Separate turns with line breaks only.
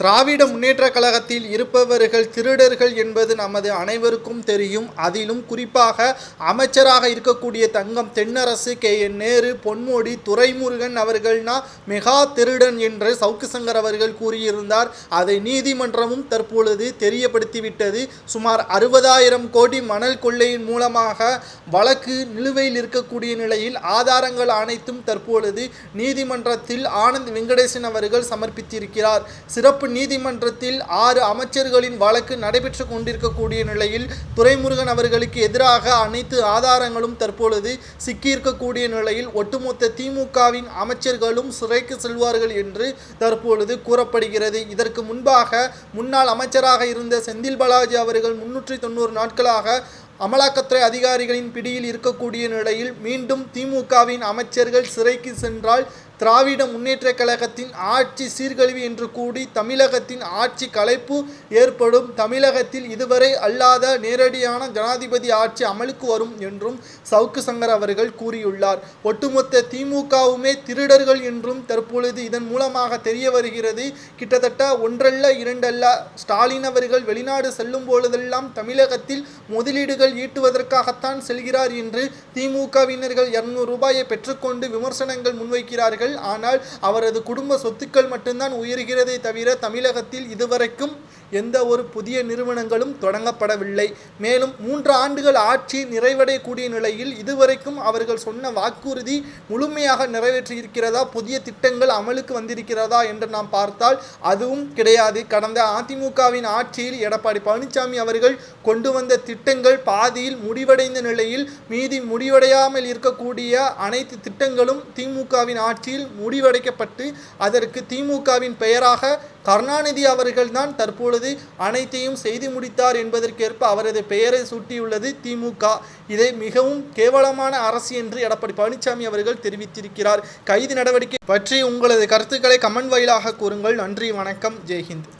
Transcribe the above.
திராவிட முன்னேற்ற கழகத்தில் இருப்பவர்கள் திருடர்கள் என்பது நமது அனைவருக்கும் தெரியும். அதிலும் குறிப்பாக அமைச்சராக இருக்கக்கூடிய தங்கம் தென்னரசு கே. என். நேரு பொன்மோடி துரைமுருகன் அவர்கள்னா மெகா திருடன் என்று சவுக்கு சங்கர் அவர்கள் கூறியிருந்தார். அதை நீதிமன்றமும் தற்பொழுது தெரியப்படுத்திவிட்டது. சுமார் அறுபதாயிரம் கோடி மணல் கொள்ளையின் மூலமாக வழக்கு நிலுவையில் இருக்கக்கூடிய நிலையில் ஆதாரங்கள் அனைத்தும் தற்பொழுது நீதிமன்றத்தில் ஆனந்த் வெங்கடேசன் அவர்கள் சமர்ப்பித்திருக்கிறார். சிறப்பு நீதிமன்றத்தில் ஆறு அமைச்சர்களின் வழக்கு நடைபெற்று கொண்டிருக்கக்கூடிய நிலையில் துரைமுருகன் அவர்களுக்கு எதிராக அனைத்து ஆதாரங்களும் தற்பொழுது சிக்கியிருக்கக்கூடிய நிலையில் ஒட்டுமொத்த திமுகவின் அமைச்சர்களும் சிறைக்கு செல்வார்கள் என்று தற்பொழுது கூறப்படுகிறது. இதற்கு முன்பாக முன்னாள் அமைச்சராக இருந்த செந்தில் பாலாஜி அவர்கள் முன்னூற்றி தொண்ணூறு நாட்களாக அமலாக்கத்துறை அதிகாரிகளின் பிடியில் இருக்கக்கூடிய நிலையில் மீண்டும் திமுகவின் அமைச்சர்கள் சிறைக்கு சென்றால் திராவிட முன்னேற்ற கழகத்தின் ஆட்சி சீர்கழிவு என்று கூடி தமிழகத்தின் ஆட்சி கலைப்பு ஏற்படும். தமிழகத்தில் இதுவரை அல்லாத நேரடியான ஜனாதிபதி ஆட்சி அமலுக்கு வரும் என்றும் சவுக்கு சங்கர் அவர்கள் கூறியுள்ளார். ஒட்டுமொத்த திமுகவுமே திருடர்கள் என்றும் தற்பொழுது இதன் மூலமாக தெரிய வருகிறது. கிட்டத்தட்ட ஒன்றல்ல இரண்டல்ல ஸ்டாலின் அவர்கள் வெளிநாடு செல்லும் பொழுதெல்லாம் தமிழகத்தில் முதலீடுகள் ஈட்டுவதற்காகத்தான் செல்கிறார் என்று திமுகவினர்கள் இருநூறு ரூபாயை பெற்றுக்கொண்டு விமர்சனங்கள் முன்வைக்கிறார்கள். ஆனால் அவரது குடும்ப சொத்துக்கள் மட்டும்தான் உயர்கிறதே தவிர தமிழகத்தில் இதுவரைக்கும் எந்த ஒரு புதிய நிறுவனங்களும் தொடங்கப்படவில்லை. மேலும் மூன்று ஆண்டுகள் ஆட்சி நிறைவடையக்கூடிய நிலையில் இதுவரைக்கும் அவர்கள் சொன்ன வாக்குறுதி முழுமையாக நிறைவேற்றியிருக்கிறதா புதிய திட்டங்கள் அமலுக்கு வந்திருக்கிறதா என்று நாம் பார்த்தால் அதுவும் கிடையாது. கடந்த அதிமுகவின் ஆட்சியில் எடப்பாடி பழனிசாமி அவர்கள் கொண்டு வந்த திட்டங்கள் பாதியில் முடிவடைந்த நிலையில் மீதி முடிவடையாமல் இருக்கக்கூடிய அனைத்து திட்டங்களும் திமுகவின் ஆட்சியில் முடிவடைக்கப்பட்டு அதற்கு திமுகவின் பெயராக கருணாநிதி அவர்கள்தான் தற்பொழுது அனைத்தையும் செய்து முடித்தார் என்பதற்கேற்ப அவரது பெயரை சூட்டியுள்ளது திமுக. இதை மிகவும் கேவலமான அரசு என்று எடப்பாடி பழனிசாமி அவர்கள் தெரிவித்திருக்கிறார். கைது நடவடிக்கை பற்றி உங்களது கருத்துக்களை கமெண்ட் வாயிலாக கூறுங்கள். நன்றி வணக்கம். ஜெய்ஹிந்த்.